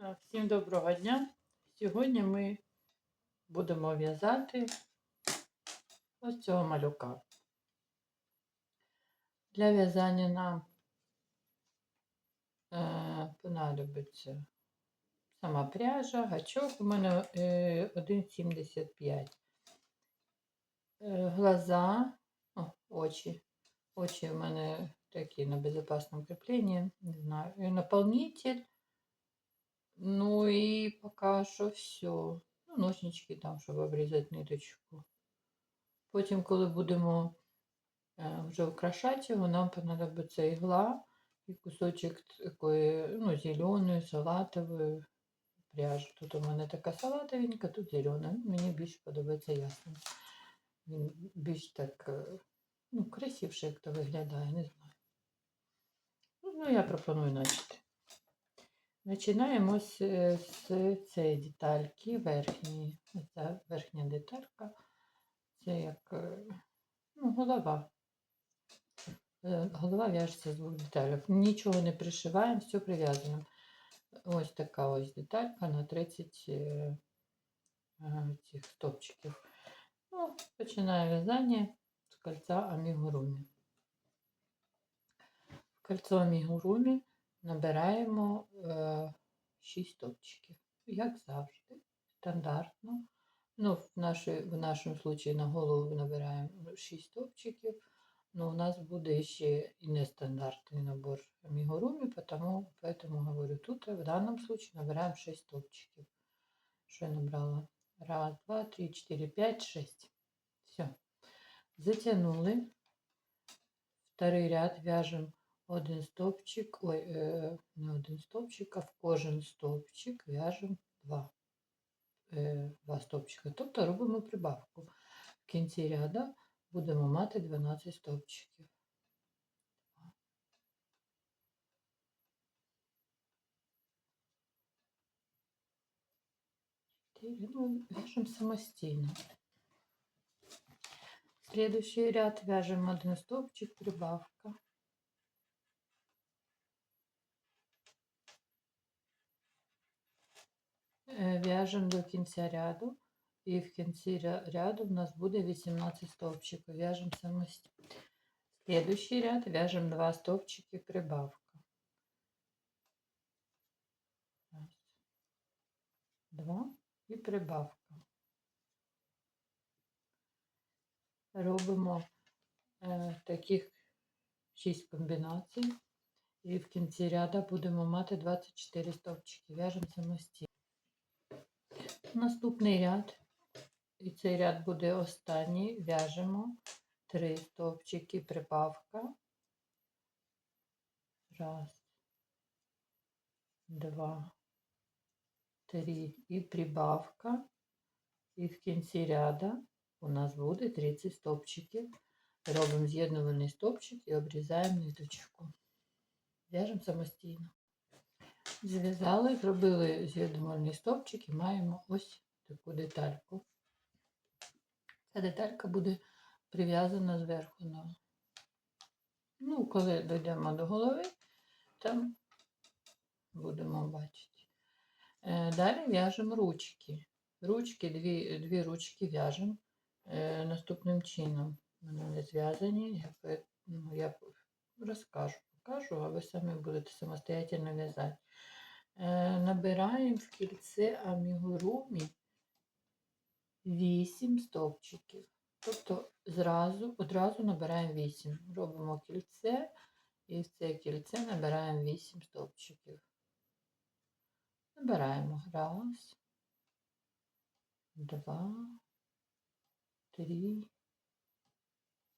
Всім доброго дня. Сьогодні ми будемо в'язати ось цього малюка. Для в'язання нам е, понадобиться сама пряжа, гачок. У мене е, 1,75. Е, глаза, о, очі. Очі у мене такі на безопасном креплении, не знаю, і наполнитель. Ну и пока що все. Ну, ножнички там, щоб обрізати ниточку. Потім, коли будемо вже украшати його, нам понадобиться ігла і кусочок такої, ну, зеленої, салатової пряжі. Тут у мене така салатовенька, тут зелена. Мені більше подобається ясно. Він більш так, е, ну, красивше, як то виглядає, не знаю. Ну, я пропоную начати. Починаємо з, з цієї детальки верхньої. Ця верхня деталька. Це як е, ну, голова. Е, Голова в'яжеться з двох деталей. Нічого не пришиваємо, все прив'язуємо. Ось така ось деталька на 30 е, е, цих стопчиків. Ну, починаю в'язання з кольця амігурумі. Кольцо амігурумі набираємо е, 6 стопчиків, як завжди, стандартно. Ну, в, нашій, в нашому случаї на голову набираємо 6 стопчиків, але у нас буде ще і нестандартний набор амігурумі, тому, поэтому говорю, тут в даному случае набираємо 6 стопчиків. Що я набрала? Раз, два, три, четыре, пять, шесть. Все. Затянули. Второй ряд вяжем один стовпчик, ой, е, не один стовпчик, а в кожен стовпчик в'яжемо два, е, два стовпчика. Тобто робимо прибавку. В кінці ряду будемо мати 12 стовпчиків. Ну, вяжемо самостійно. Следующий ряд вяжемо один стовпчик, прибавка. В'яжемо до кінця ряду, і в кінці ряду в нас буде 18 стовпчиків. В'яжемо самостійно. Следующий ряд в'яжемо 2 стовпчики, прибавка. Раз, два і прибавка. Робимо е, таких 6 комбінацій. І в кінці ряду будемо мати 24 стовпчики. В'яжемо самостійно. Наступний ряд, і цей ряд буде останній, в'яжемо 3 стовпчики, прибавка. Раз, два, три і прибавка. І в кінці ряду у нас буде 30 стовпчиків. Робимо з'єднувальний стовпчик і обрізаємо ниточку. В'яжемо самостійно. Зв'язали, зробили з'єднувальний стовпчик і маємо ось таку детальку. Ця деталька буде прив'язана зверху на. Ну, коли дійдемо до голови, там будемо бачити. Е, Далі в'яжемо ручки. Ручки, дві, дві ручки в'яжемо е, наступним чином. Вони не зв'язані, я, ну, я розкажу, покажу, а ви самі будете самостоятельно в'язати. Е, Набираємо в кільце амігурумі 8 стовпчиків. Тобто зразу, одразу набираємо 8. Робимо кільце і в це кільце набираємо 8 стовпчиків. Набираємо раз, два, три,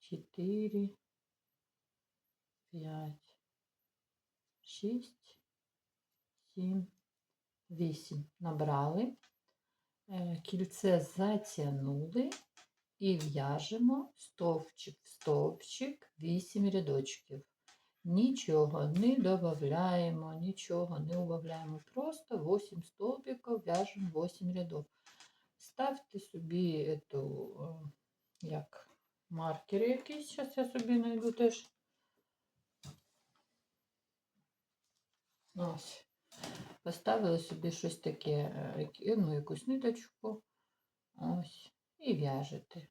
чотири, п'ять, шість, сім, вісім. Набрали, е, кільце затягнули і в'яжемо стовпчик в стовпчик 8 рядочків. Нічого не додаємо, нічого не убавляємо. Просто 8 стовпиків в'яжемо 8 рядов. Ставте собі ету, е, як маркери якісь. Зараз я собі знайду теж. Ось. поставили собі щось таке, е, ну, якусь ниточку, ось, і в'яжете.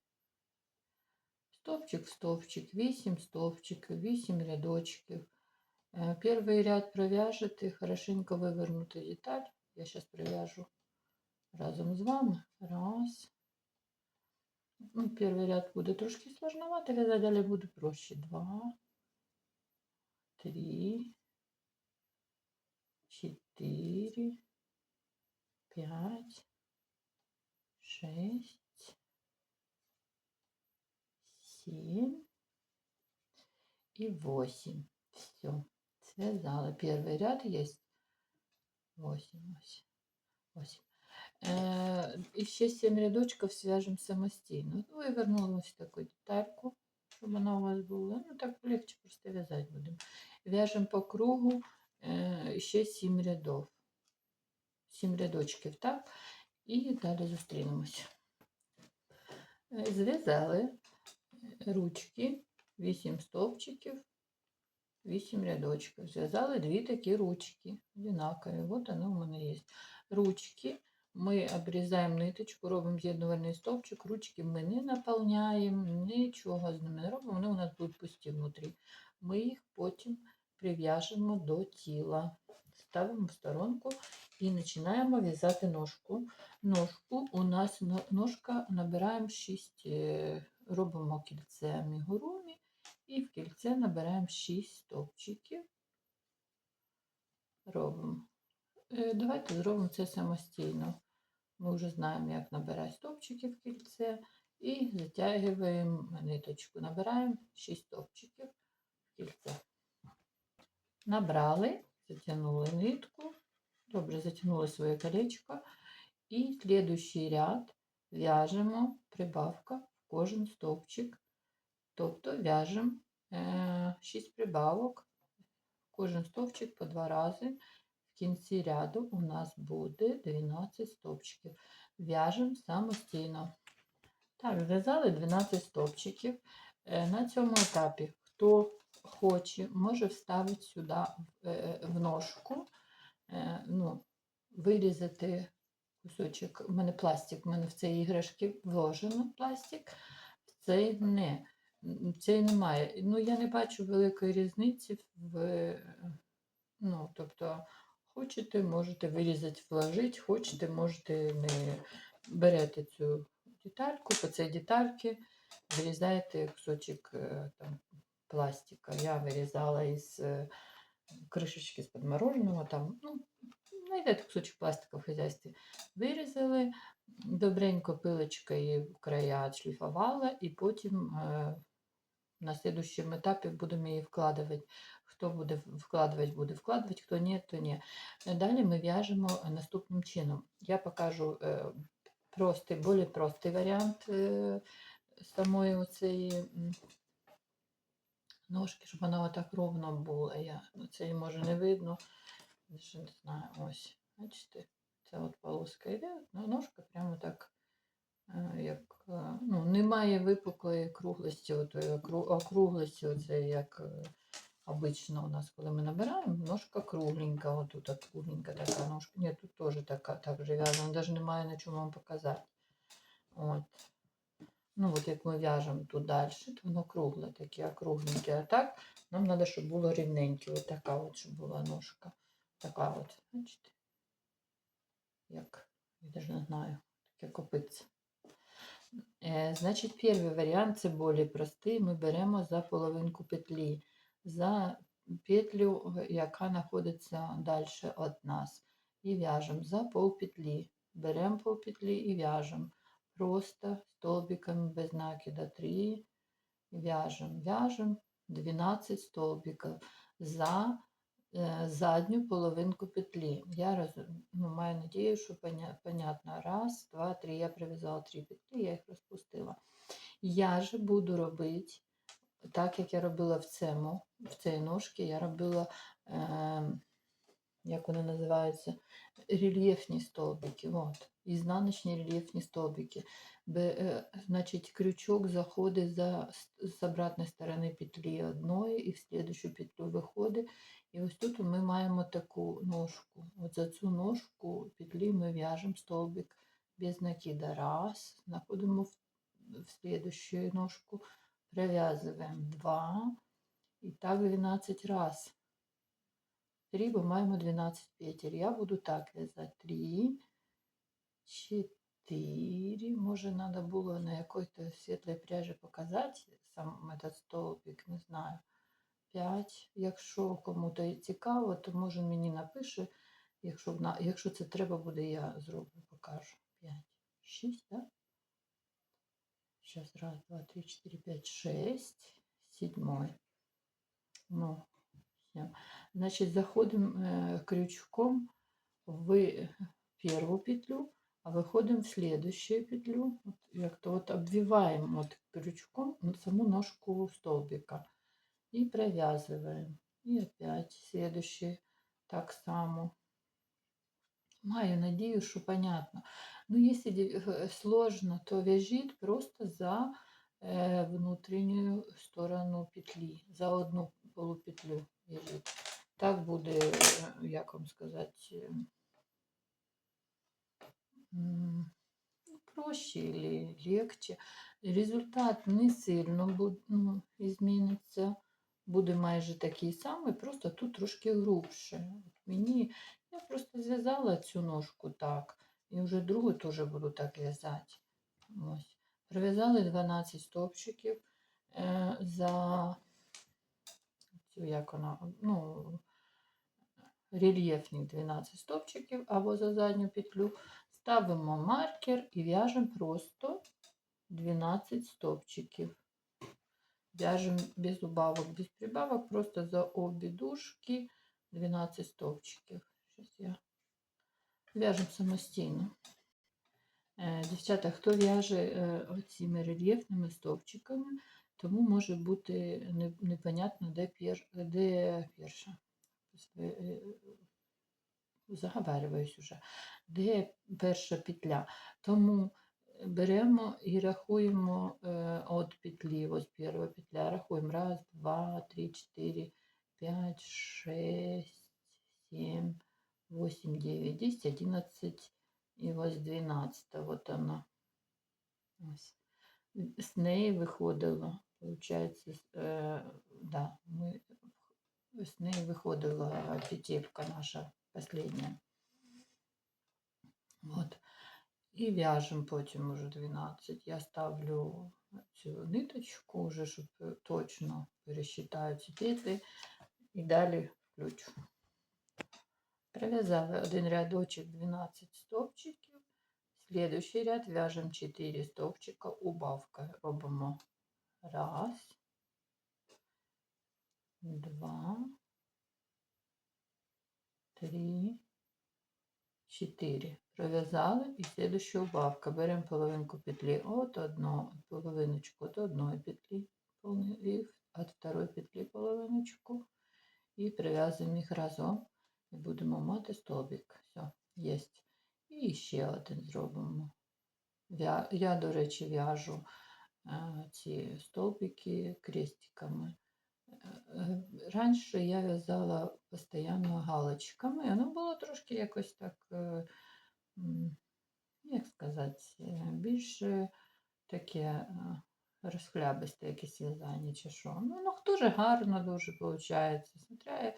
Стовпчик в стовпчик, 8 стовпчиків, 8 рядочків. Е, Перший ряд пров'яжете, хорошенько вивернути деталь. Я зараз прив'яжу разом з вами. Раз. Ну, перший ряд буде трошки сложновато, в'язати далі буде проще. Два, три, чотири, п'ять, шесть, семь и восемь. Все. Связала. Первый ряд. Восемь, восемь, восемь. Э, и ще 7 рядочків свяжем самостійно. Ну, Вивернула ось таку детальку, щоб вона у вас була. Ну, так легче просто в'язати будемо. В'яжемо по кругу ще 7 рядов. 7 рядочків, так? І далі зустрінемося. Е, Зв'язали ручки, 8 стовпчиків, 8 рядочків. Зв'язали дві такі ручки, одинакові. Вот вони у мене є. Ручки ми обрізаємо ниточку, робимо з'єднувальний стовпчик, ручки ми не наповняємо, нічого з ними не робимо, вони у нас будуть пусті внутрі. Ми їх потім прив'яжемо до тіла. Ставимо в сторонку і починаємо в'язати ножку. Ножку у нас ножка набираємо 6, робимо кільце амігурумі і в кільце набираємо 6 стовпчиків. Робимо. Е, Давайте зробимо це самостійно. Ми вже знаємо, як набирати стовпчики в кільце. І затягуємо ниточку. Набираємо 6 стовпчиків в кільце. Набрали, затягнули нитку. Добре, затягнули своє колечко. І слідуючий ряд в'яжемо прибавка в кожен стовпчик. Тобто в'яжемо 6 прибавок в кожен стовпчик по два рази. В кінці ряду у нас буде 12 стовпчиків. В'яжемо самостійно. Так, зв'язали 12 стовпчиків. Е, На цьому етапі, хто хоче, може вставити сюди в- е, ножку, е, ну, вирізати кусочок. У мене пластик, у мене в цій іграшки вложено пластик, в цей не. Цей немає. Ну, я не бачу великої різниці в. е, Ну, тобто, хочете, можете вирізати, вложити, хочете, можете не берете цю детальку, по цій детальці вирізаєте кусочок е, там, пластика. Я вирізала із е, кришечки з-під мороженого, там, ну, знайдете кусочок пластика в хазяйстві. Вирізали, добренько пилочкою края шліфувала, і потім е, на слідущому етапі будемо її вкладувати. Хто буде вкладувати, буде вкладувати, хто ні, то ні. Далі ми в'яжемо наступним чином. Я покажу е, простий, більш простий варіант е, самої м, ножки, щоб вона отак ровно була. Я, ну, це може не видно. Даже не знаю, ось. Бачите, це от полоска йде, ну, ножка прямо так, е, як, е, ну, немає випуклої круглості, отої округлості, оце як е, обично у нас, коли ми набираємо, ножка кругленька, отут от кругленька така ножка. Ні, тут теж така, так же в'язана, навіть немає на чому вам показати. От. Ну, от як ми в'яжемо тут далі, то воно кругле, таке округленьке. А так нам треба, щоб було рівненьке. От така от, щоб була ножка. Така от, бачите? Як, я навіть не знаю, таке копитце. Е, значить, перший варіант це більш простий. Ми беремо за половинку петлі, за петлю, яка знаходиться далі від нас. І в'яжемо за полпетлі. Беремо полпетлі і в'яжемо. Просто столбиками без накида 3. В'яжемо, в'яжемо 12 столбиків за е, задню половинку петлі. Я роз, ну, маю надію, що поня, понятно. Раз, два, три. Я прив'язала три петлі, я їх розпустила. Я же буду робити, так як я робила в цьому, в цій ножці, я робила е, як вони називаються, рельєфні стовбики. От. Ізнаночні рельєфні стовбики. Бе, е, значить, крючок заходить за, з обратної сторони петлі одної і в слідущу петлю виходить. І ось тут ми маємо таку ножку. От за цю ножку петлі ми в'яжемо стовбик без накида. Раз, знаходимо в, в слідущу ножку, прив'язуємо два. І так 12 раз. Трібо маємо 12 петель. Я буду так в'язати 3, 4. Може, треба було на якій-то світлій пряжі показати сам этот столбик, не знаю. 5. Якщо кому-то цікаво, то може мені напише. Якщо якщо це треба буде, я зроблю, покажу. 5, 6, так? Да? Зараз, раз, два, три, чотири, п'ять, шесть, сідьмой. Ну, 7. Значить, заходимо э, крючком в э, перву петлю, а выходим в следующую петлю, вот, как-то вот обвиваем вот крючком саму ножку столбика и провязываем. И опять следующий так само. Маю надеюсь, что понятно. Но если э, сложно, то вяжет просто за внутреннюю сторону петли, за одну полупетлю вяжет. Так буде, е, як вам сказати, е, ну, проще или легче. Результат не сильно буде, ну, зміниться. Буде майже такий самий, просто тут трошки грубше. От мені я просто зв'язала цю ножку так, і вже другу теж буду так в'язати. Ось. Пров'язали 12 стовпчиків е, за цю, як вона, ну, рельєфні 12 стовпчиків або за задню петлю. Ставимо маркер і в'яжемо просто 12 стовпчиків. В'яжемо без убавок, без прибавок, просто за обе дужки 12 стовпчиків. Щас я в'яжемо самостійно. Е, Дівчата, хто в'яже е, оціми рельєфними стовпчиками, тому може бути непонятно, де перша. Тобто, е, Заговарююсь уже, де перша петля. Тому беремо і рахуємо е, от петлі. Ось перша петля. Рахуємо. Раз, два, три, чотири, п'ять, шесть, сім, восемь, дев'ять, десять, одинадцять і ось дванадцята. Вот вона. Ось. З неї виходило, е, да, ми, неї виходила петелька наша последняя. Вот. І в'яжемо потім уже 12. Я ставлю цю ниточку, вже, щоб точно пересчитаю ці петлі. І далі включу. Пров'язали один рядочок 12 стовпчиків. Следующий ряд в'яжемо 4 стовпчика убавка. Робимо раз, два, три, чотири. Пров'язали і слідуща убавка. Беремо половинку петлі от одну, половиночку от одної петлі, от второї петлі половиночку. І прив'язуємо їх разом. І будемо мати стовбик. Все, є. І ще один зробимо. В'я- Я, до речі, в'яжу е, ці стовбики крестиками. Раніше я в'язала постійно галочками, воно було трошки якось так, е, як сказати, більше таке е, розхлябисте якесь в'язання чи що. Ну, воно дуже гарно дуже виходить. Смотря,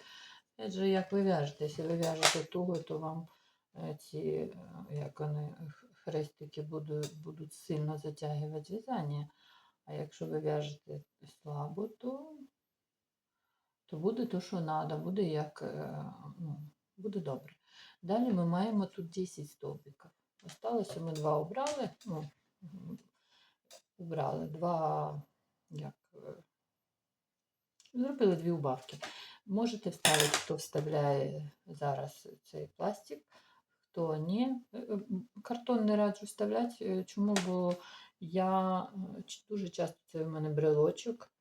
же, як ви в'яжете. Якщо ви в'яжете туго, то вам е, ці, як вони, хрестики будуть, будуть сильно затягувати в'язання. А якщо ви в'яжете слабо, то то буде то, що треба, буде як, е, ну, буде добре. Далі ми маємо тут 10 стовбиків. Осталося ми два обрали, ну, м, убрали два, як, е, зробили дві убавки. Можете вставити, хто вставляє зараз цей пластик, хто ні. Е, Картон не раджу вставляти. Чому? Бо я дуже часто це в мене брелочок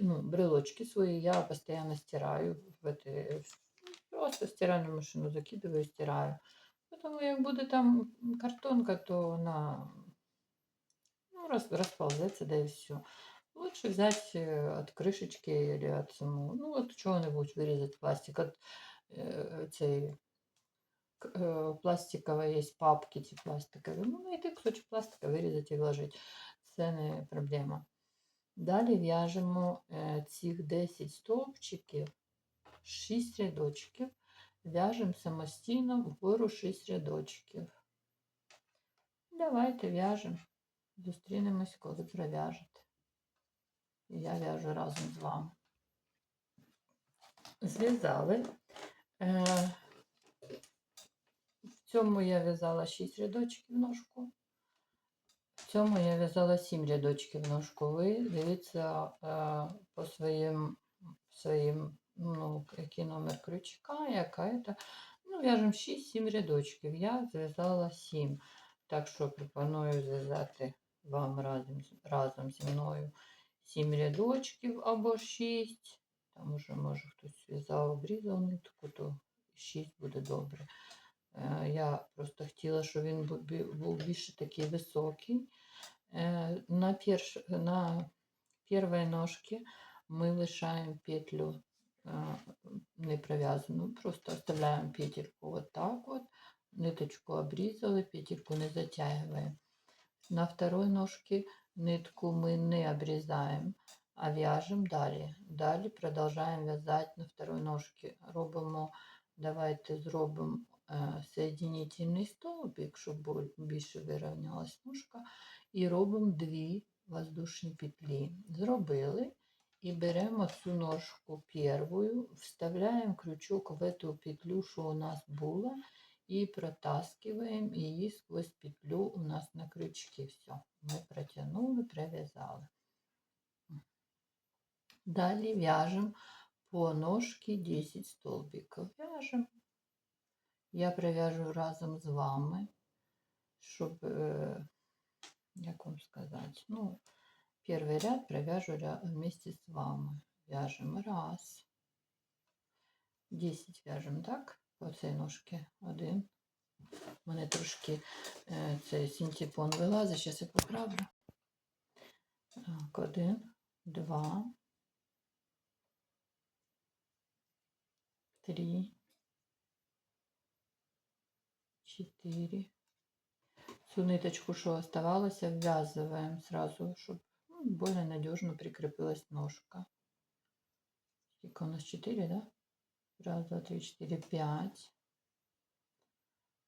ну, брелочки свої я постійно стираю в эти, Просто в стиральну машину закидываю і стираю. Тому як буде там картонка, то вона ну, роз, розползеться, да і все. Лучше взять э, от крышечки или от самого, ну от чого-нибудь вирізати пластик. От э, цей к- э, пластикової є папки, ці пластикові. Ну, знайти кусочок пластика, вирізати і вложити. Це не проблема. Далі в'яжемо е, цих 10 стовпчиків, 6 рядочків. В'яжемо самостійно вгору 6 рядочків. Давайте в'яжемо. Зустрінемось, коли пров'яжете. Я в'яжу разом з вами. Зв'язали. Е, в цьому я в'язала 6 рядочків ножку. В цьому я в'язала 7 рядочків ножку. Ви дивіться е, по своїм, своїм ну, який номер крючка, яка це. Ну, в'яжемо 6-7 рядочків. Я зв'язала 7. Так що пропоную зв'язати вам разом, разом зі мною 7 рядочків або 6. Там уже, може, хтось зв'язав, обрізав нитку, то 6 буде добре. Е, Я просто хотіла, щоб він був більше такий високий. Е, На, перш, на первой ножке мы лишаем петлю э, не провязанную, просто оставляем петельку вот так вот, ниточку обрезала, петельку не затягиваем. На второй ножке нитку мы не обрезаем, а вяжем далее. Далее продолжаем вязать на второй ножке. Робимо, давайте зробимо е, соединительний стовбик, щоб бу- більше вирівнялась ножка. І робимо дві воздушні петлі. Зробили і беремо цю ножку первую, вставляємо крючок в эту петлю, що у нас була, і протаскиваємо її сквозь петлю у нас на крючки. Все, ми протягнули, прив'язали. Далі в'яжемо по ножці 10 столбиків. В'яжемо. Я прив'яжу разом з вами, щоб, е, як вам сказати, ну, перший ряд прив'яжу ря- вместе з вами. В'яжемо раз. 10 в'яжемо, так? По цій ножці. Один. У мене трошки е, цей синтепон вилазить, зараз я поправлю. Так, один, два, три, чотири. Цю ниточку, що оставалося, вв'язуємо сразу, щоб ну, более надежно прикрепилась ножка. Сколько у нас 4, да? Раз, два, три, четыре, пять.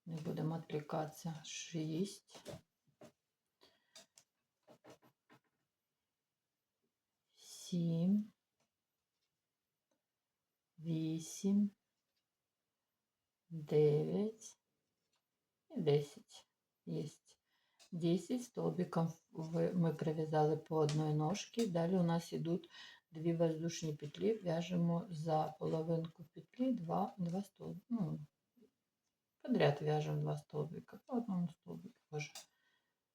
Не будемо відвлікатися. Шість. Сім. Вісім. Дев'ять. І десять. Єсть. 10 столбиков ми прив'язали по одной ножці. Далі у нас йдуть дві воздушні петлі. В'яжемо за половинку петлі два, два столбика. Ну, подряд в'яжемо два столбика. По одному столбику. Боже,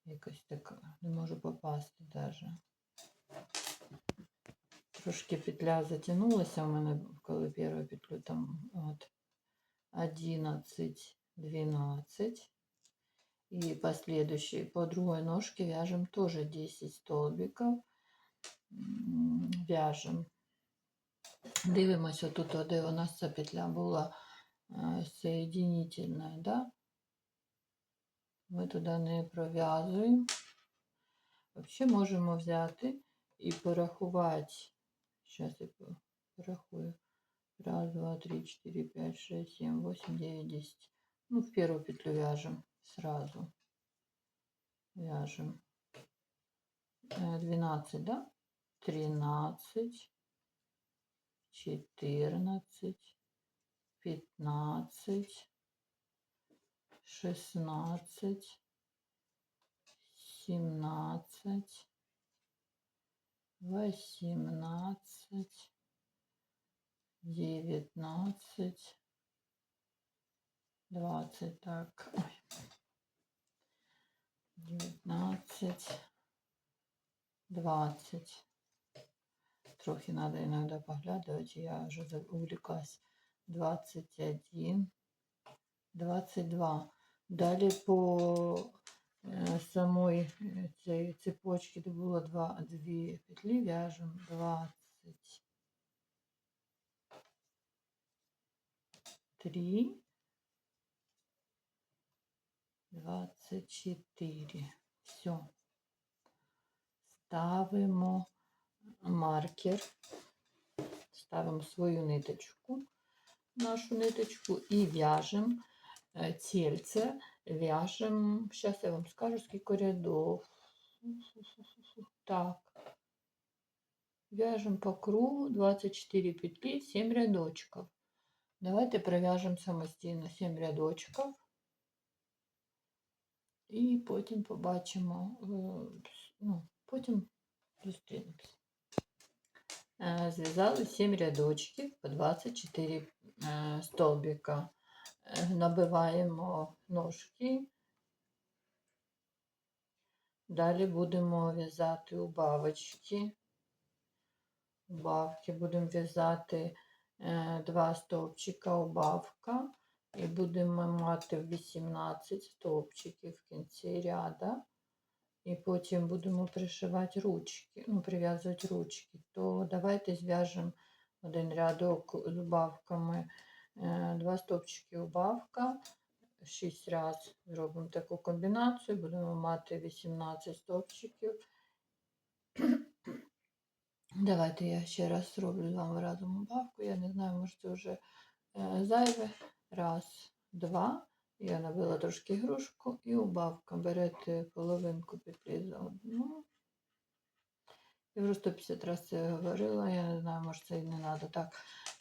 якось так не можу попасти даже. Трошки петля затягнулася у мене, коли першу петлю там от 11, 12. И последующие по другой ножке вяжем тоже 10 столбиков. Вяжем. Дивимося тут, де у нас ця петля була е, соединительна, да? Ми туди не пров'язуємо. Взагалі можемо взяти і порахувати. Зараз я по- порахую. Раз, два, три, четыре, пять, шесть, семь, восемь, девять, десять. Ну, в первую петлю вяжем сразу. Вяжем. Э, 12, да? 13, 14, 15, 16, 17, 18, 19, 20, так. Ой. 19, 20. Трохи надо иногда поглядывать, я уже увлеклась. 21, 22. Далі по самої е, цієї цепочки, де було два, дві петлі, в'яжемо 23, 24. Все. Ставимо маркер, ставимо свою ниточку, нашу ниточку і в'яжемо е, тільце, в'яжемо, зараз я вам скажу, скільки рядов. Так. В'яжемо по кругу 24 петлі, 7 рядочків. Давайте пров'яжемо самостійно 7 рядочків. І потім побачимо, е, ну, потім зустрінемося. Е, Зв'язали 7 рядочків по 24 е, столбика. Е, Набиваємо ножки. Далі будемо в'язати убавочки. Убавки будемо в'язати е, два стовпчика убавка. І будемо мати 18 стовпчиків в кінці ряда. І потім будемо пришивати ручки, ну, прив'язувати ручки. То давайте зв'яжемо один рядок з убавками, е, два стовпчики убавка, 6 разів зробимо таку комбінацію, будемо мати 18 стовпчиків. Давайте я ще раз зроблю з вами разом убавку. Я не знаю, може це вже зайве. Раз, два. Я набила трошки грушку і убавка. Берете половинку петлі за одну. Я вже 150 разів це говорила, я не знаю, може це і не треба. Так,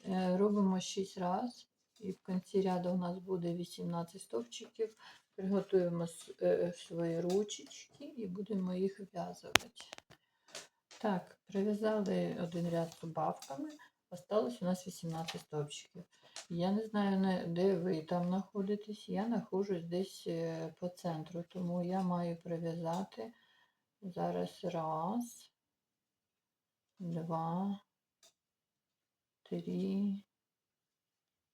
е, робимо 6 разів. І в кінці ряду у нас буде 18 стовпчиків. Приготуємо е, свої ручечки і будемо їх в'язувати. Так, прив'язали один ряд з убавками. Осталось у нас 18 стовпчиків. Я не знаю, де ви там знаходитесь. Я знаходжусь десь е, по центру, тому я маю прив'язати зараз раз, два, три,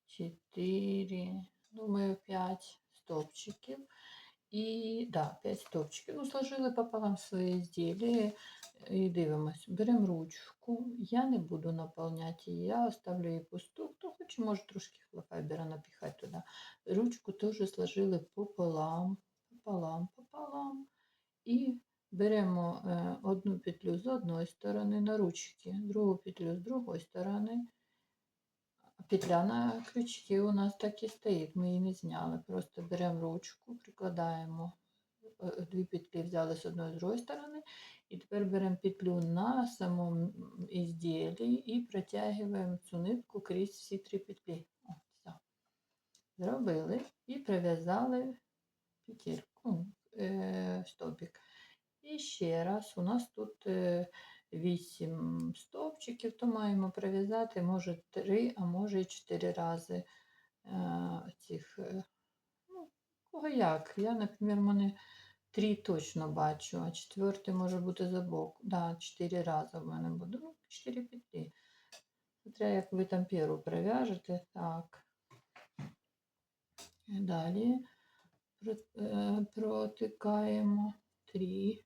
чотири, думаю, п'ять стовпчиків. І да, 5 стовпчиків. Ну, сложили пополам свої ізділля і дивимось. Беремо ручку. Я не буду наповняти її, я оставлю її пусту. Хто хоче, може трошки хлопайбера напіхати туди. Ручку теж сложили пополам, пополам, пополам. І беремо е, одну петлю з одної сторони на ручки, другу петлю з другої сторони. Петля на крючки у нас так і стоїть, ми її не зняли. Просто беремо ручку, прикладаємо дві петлі, взяли з одної з другої сторони, і тепер беремо петлю на самому ізділі і протягуємо цю нитку крізь всі три петлі. О, все. Зробили і прив'язали петельку, е, стовпик. І ще раз, у нас тут е, 8 стовпчиків, то маємо прив'язати, може 3, а може і 4 рази е, цих, е, ну, кого як. Я, наприклад, мене 3 точно бачу, а четвертий може бути за бок. Да, 4 рази в мене буде. Ну, 4 петлі. Смотря, як ви там перу прив'яжете. Так. І Далі е, протикаємо 3.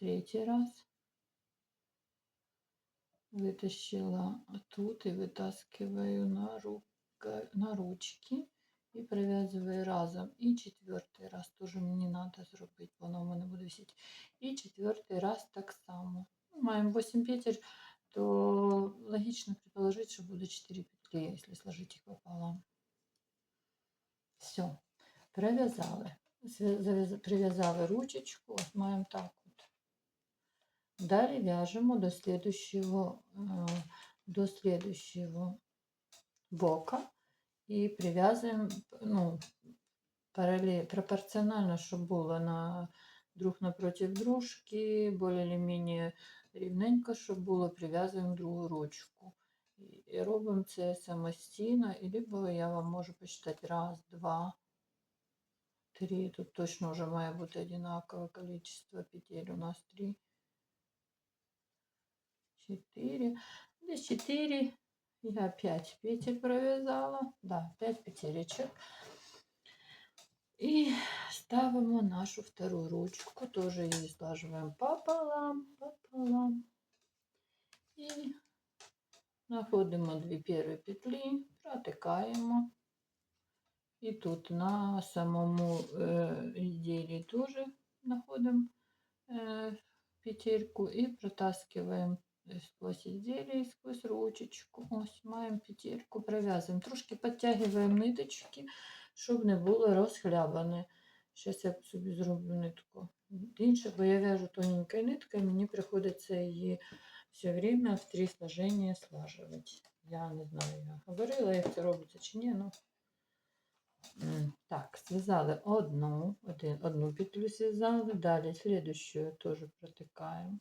Третій раз. Вытащила тут и вытаскиваю на, рука, на ручки і прив'язую разом. І четвертий раз теж мені треба зробити, воно в мене буде висіти. І четвертий раз так само. Маємо 8 петель, то логично предположить, що буде 4 петлі, якщо сложить їх пополам. Все, прив'язали. Прив'язали ручечку, от маємо так от. Далі в'яжемо до слідущого, е, до слідущого бока і прив'язуємо ну, параллель, пропорціонально, щоб було на друг напротив дружки, більш-менш рівненько, щоб було, прив'язуємо другу ручку. І- робимо це самостійно, і либо я вам можу посчитати раз, два, три. Тут точно вже має бути одинакове количество петель. У нас три. 4, десь 4, Я 5 петель пров'язала, да, 5 петелечок. І ставимо нашу вторую ручку, тоже її слаживаем пополам, пополам. І знаходимо дві перві петлі, протикаємо. І тут на самому е, ізделии тоже находимо э, петельку и протаскиваем сквозь изделие, сквозь ручечку. Ось маємо петельку, пров'язуємо. Трошки підтягуємо ниточки, щоб не було розхлябане. Зараз я собі зроблю нитку інше, бо я в'яжу тоненькою ниткою, мені приходиться її все время в три сложения слаживати. Я не знаю, я говорила, як це робиться чи ні, ну. Так, зв'язали одну, один, одну петлю зв'язали, далі слідущую теж протикаємо.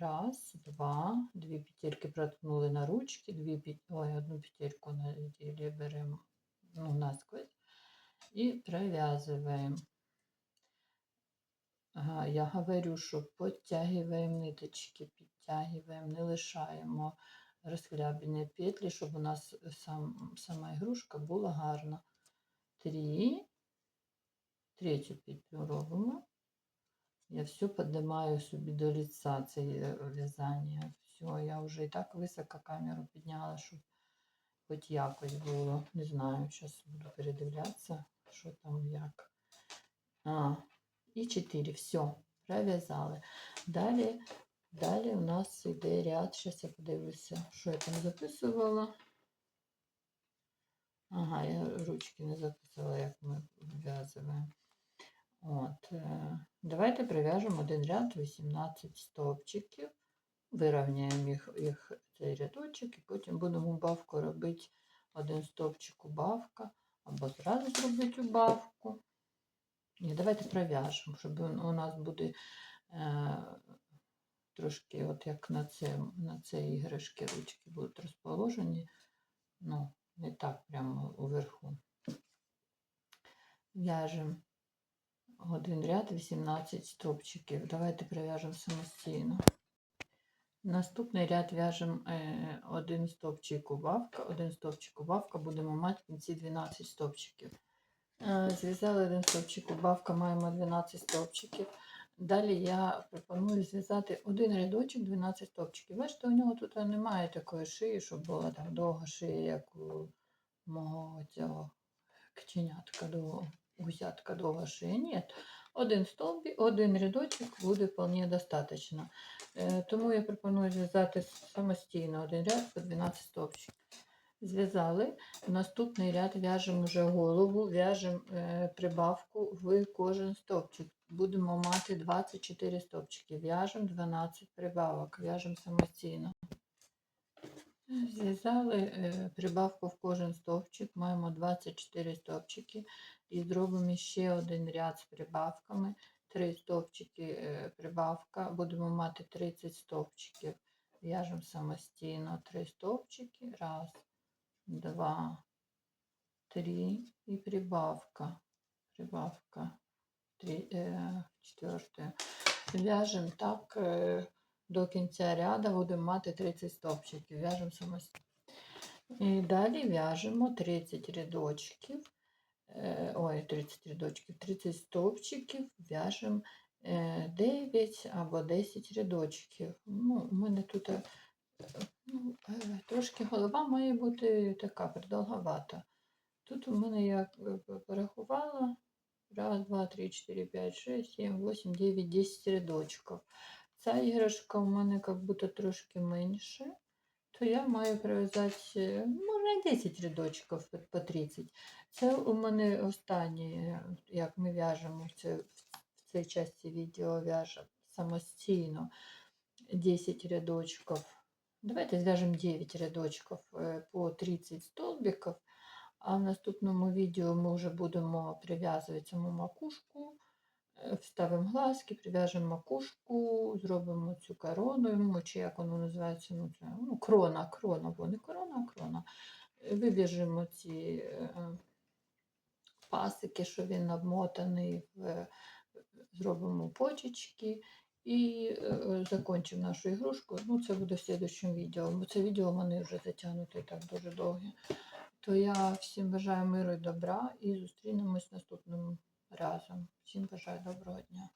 Раз, два, дві петельки проткнули на ручки, дві. Ой, одну петельку на ізделі беремо ну, насквозь і пров'язуємо. Ага, я говорю, що підтягуємо ниточки, підтягуємо, не лишаємо розхлябані петлі, щоб у нас сам, сама ігрушка була гарна. Три, третю петлю робимо. Я все піднімаю собі до лица це е, в'язання. Все, я вже і так високо камеру підняла, щоб хоч якось було. Не знаю, зараз буду передивлятися, що там як. А, і 4, все, пров'язали. Далі, далі у нас йде ряд, зараз я подивлюся, що я там записувала. Ага, я ручки не записала, як ми вв'язуємо. От, е, давайте прив'яжемо один ряд 18 стовпчиків, вирівняємо їх, їх цей рядочок і потім будемо убавку робити один стовпчик убавка, або зразу зробити убавку. Ні, давайте пров'яжемо, щоб у у нас буде е, трошки, от як на це, на це іграшки ручки будуть розположені. Ну, не так прямо уверху. В'яжемо один ряд 18 стовпчиків. Давайте прив'яжемо самостійно. Наступний ряд в'яжемо е, один стовпчик убавка, один стовпчик убавка, будемо мати в кінці 12 стовпчиків. Е, Зв'язали один стовпчик убавка, маємо 12 стовпчиків. Далі я пропоную зв'язати один рядочок 12 стовпчиків. Бачите, у нього тут немає такої шиї, щоб була так довга шия, як у мого цього ктенятка до гусятка довга шия. Ні. Один стовбі, один рядочок буде вполне достатньо. Е, Тому я пропоную зв'язати самостійно один ряд по 12 стовпчиків. Зв'язали. Наступний ряд в'яжемо вже голову, в'яжемо е, прибавку в кожен стовпчик. Будемо мати 24 стовпчики. В'яжемо 12 прибавок, в'яжемо самостійно. Зв'язали е, прибавку в кожен стовпчик, маємо 24 стовпчики і зробимо ще один ряд з прибавками. 3 стовпчики е, прибавка, будемо мати 30 стовпчиків. В'яжемо самостійно 3 стовпчики. Раз, два, три і прибавка. Прибавка. Три, е, четверте. В'яжемо так до кінця ряду, будемо мати 30 стовпчиків. В'яжемо самостійно. І далі в'яжемо 30 рядочків. Е, ой, 30 рядочків, 30 стовпчиків, в'яжемо 9 або 10 рядочків. Ну, у мене тут е, ну, е, трошки голова має бути така продовговата. Тут у мене я е, порахувала. Раз, два, три, чотири, п'ять, шесть, сім, восемь, дев'ять, десять рядочків. Ця іграшка у мене як будто трошки менше, то я маю прив'язати, е, можна 10 рядочків по- по 30. Це у мене останнє, як ми в'яжемо в цій, часті відео в'яжемо самостійно 10 рядочків. Давайте зв'яжемо 9 рядочків е, по 30 столбиків. А в наступному відео ми вже будемо прив'язувати саму макушку, вставимо глазки, прив'яжемо макушку, зробимо цю корону, чи як воно називається, ну, це, ну крона, крона, бо не корона, а крона. Е, Вив'яжемо ці е, пасики, що він обмотаний, в, зробимо почечки І е, закончимо нашу ігрушку. Ну, це буде в слідчому відео, бо це відео в вже затягнуте і так дуже довге. То я всім бажаю миру і добра і зустрінемось наступним разом. Всім бажаю доброго дня.